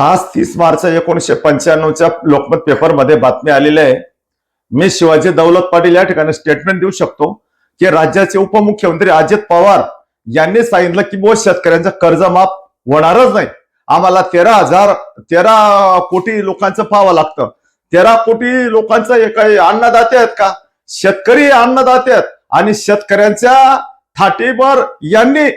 आज तीस मार्च एकोणीसशे पंच्याण्णवच्या लोकमत पेपरमध्ये बातमी आलेली आहे. मी शिवाजी दौलत पाटील या ठिकाणी स्टेटमेंट देऊ शकतो की राज्याचे उपमुख्यमंत्री अजित पवार यांनी सांगितलं की बुवा शेतकऱ्यांचं कर्ज माफ होणारच नाही. आम्हाला तेरा हजार तेरा कोटी लोकांचं पाहावं लागतं. तेरा कोटी लोकांचं हे काही अन्नदाते आहेत का? शेतकरी अन्नदाते आहेत. आणि शेतकऱ्यांच्या थाटीवर यांनी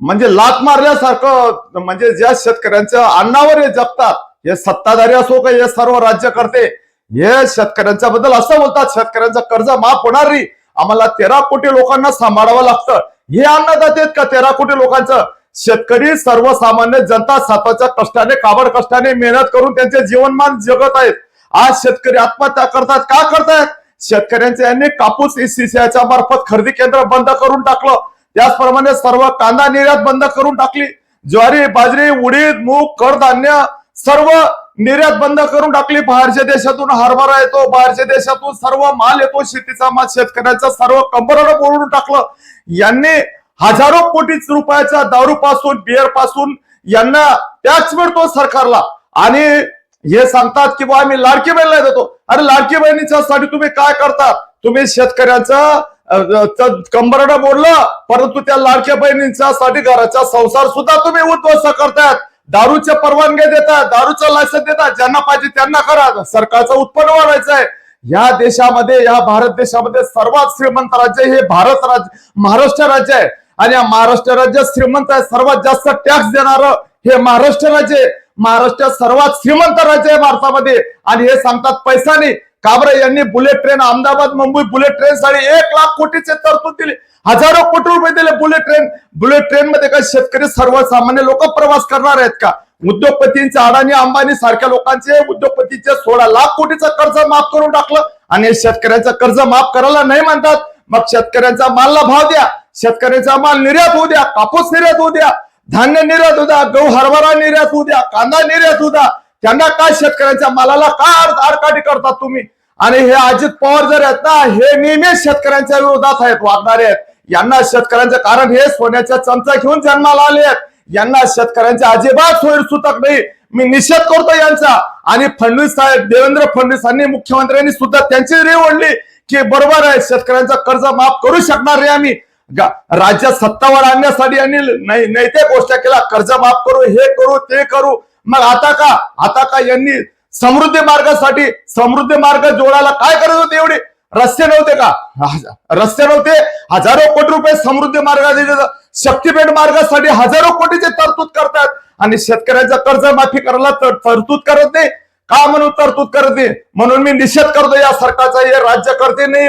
म्हणजे लात मारल्यासारखं म्हणजे ज्या शेतकऱ्यांच्या अन्नावर हे जगतात हे सत्ताधारी असो का हे सर्व राज्यकर्ते हे शेतकऱ्यांच्या बद्दल असं बोलतात शेतकऱ्यांचं कर्ज माफ होणार नाही. आम्हाला तेरा कोटी लोकांना सांभाळावं लागतं. हे अन्नदाते का तेरा कोटी लोकांचं? शेतकरी सर्वसामान्य जनता स्वतःच्या कष्टाने काबड कष्टाने मेहनत करून त्यांचे जीवनमान जगत आहेत. आज शेतकरी आत्महत्या करतात. का करतायत? शेतकऱ्यांचे यांनी कापूस इसीसीआयच्या मार्फत खरेदी केंद्र बंद करून टाकलं. त्याचप्रमाणे सर्व कांदा निर्यात बंद करून टाकली. ज्वारी बाजरी उडीद मूग कडधान्य सर्व निर्यात बंद करून टाकली. बाहेरच्या देशातून हरभरा येतो बाहेरच्या देशातून सर्व माल येतो शेतीचा माल शेतकऱ्यांचा सर्व कंबरड बोलून टाकलं. यांनी हजारो कोटी रुपयाचा दारू पासून बिअरपासून यांना टॅक्स मिळतो सरकारला. आणि हे सांगतात की बा आम्ही लाडकी बहिणीला देतो. अरे लाडकी बहिणीच्या साठी तुम्ही काय करतात तुम्ही शेतकऱ्यांचा कंबरडा बोललं परंतु त्या लाडक्या बहिणींच्या साठी घराचा संसार सुद्धा तुम्ही उद्ध्वस्त करतायत. दारूचे परवानगी देतात दारूचं लायसन देतात ज्यांना पाहिजे त्यांना करा. सरकारचं उत्पन्न वाढवायचं आहे या देशामध्ये या भारत देशामध्ये सर्वात श्रीमंत राज्य हे भारत राज्य महाराष्ट्र राज्य आहे. आणि या महाराष्ट्र राज्य श्रीमंत आहे सर्वात जास्त टॅक्स देणार हे महाराष्ट्र राज्य आहे. महाराष्ट्र सर्वात श्रीमंत राज्य आहे भारतामध्ये. आणि हे सांगतात पैसा नाही. काबरे यांनी bullet train Ahmedabad Mumbai bullet train साठी एक लाख कोटीचे तरतूद दिली. हजारो कोटी रुपये दिले बुलेट ट्रेन. बुलेट ट्रेन मध्ये काय शेतकरी सर्वसामान्य लोक प्रवास करणार आहेत का? उद्योगपतींचे अडाणी अंबानी सारख्या लोकांचे उद्योगपतीचे सोळा लाख कोटीचं कर्ज माफ करून टाकलं आणि शेतकऱ्यांचं कर्ज माफ करायला नाही म्हणतात. मग शेतकऱ्यांचा मालला भाव द्या. शेतकऱ्यांचा माल निर्यात होऊ द्या. कापूस निर्यात होऊ द्या. धान्य निर्यात होऊ द्या. गहू हरभरा निर्यात होऊ द्या. कांदा निर्यात होऊ द्या. त्यांना काय शेतकऱ्यांच्या मालाला काय आड- आडकाठी करतात तुम्ही? आणि हे अजित पवार जर आहेत ना हे नेहमीच शेतकऱ्यांच्या विरोधात आहेत वागणारे आहेत. यांना शेतकऱ्यांचं कारण हे सोन्याच्या चमचा घेऊन जन्माला आले आहेत. यांना शेतकऱ्यांच्या अजिबात सोयी सुतक नाही. मी निषेध करतो यांचा. आणि फडणवीस साहेब देवेंद्र फडणवीसांनी मुख्यमंत्र्यांनी सुद्धा त्यांची रे ओढली की बरोबर आहे शेतकऱ्यांचा कर्ज माफ करू शकणार नाही आम्ही. राज्यात सत्तावर आणण्यासाठी यांनी नाही नैतिक गोष्ट केला. कर्ज माफ करू हे करू ते करू. मग आता का? आता का यांनी समृद्धी मार्गासाठी समृद्धी मार्ग जोडायला काय करत होते एवढे? रस्ते नव्हते का? रस्ते नव्हते. हजारो कोटी रुपये समृद्धी मार्गाचे शक्तीपेठ मार्गासाठी हजारो कोटीचे तरतूद करतात. आणि शेतकऱ्यांचा कर्ज माफी करायला तर- तरतूद करत नाही. का म्हणून तरतूद करत नाही? म्हणून मी निषेध करतो या सरकारचा हे राज्यकर्ते नाही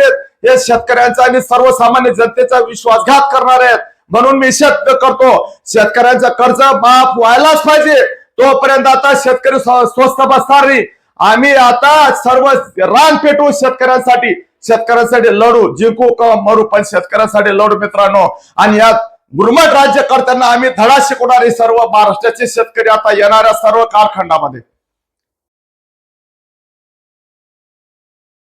हे शेतकऱ्यांचा आणि सर्वसामान्य जनतेचा विश्वासघात करणार आहेत. म्हणून मी शेत करतो शेतकऱ्यांचा कर्ज माफ व्हायलाच पाहिजे. तोपर्यंत आता शेतकरी स्वस्त बसणार नाही. आम्ही आता सर्व रान पेटवू शेतकऱ्यांसाठी. शेतकऱ्यांसाठी लढू जिंकू का मरू पण शेतकऱ्यांसाठी लढू मित्रांनो. आणि यात गुरमट राज्यकर्त्यांना आम्ही धडा शिकवणारे सर्व महाराष्ट्राचे शेतकरी आता येणाऱ्या सर्व कारखंडामध्ये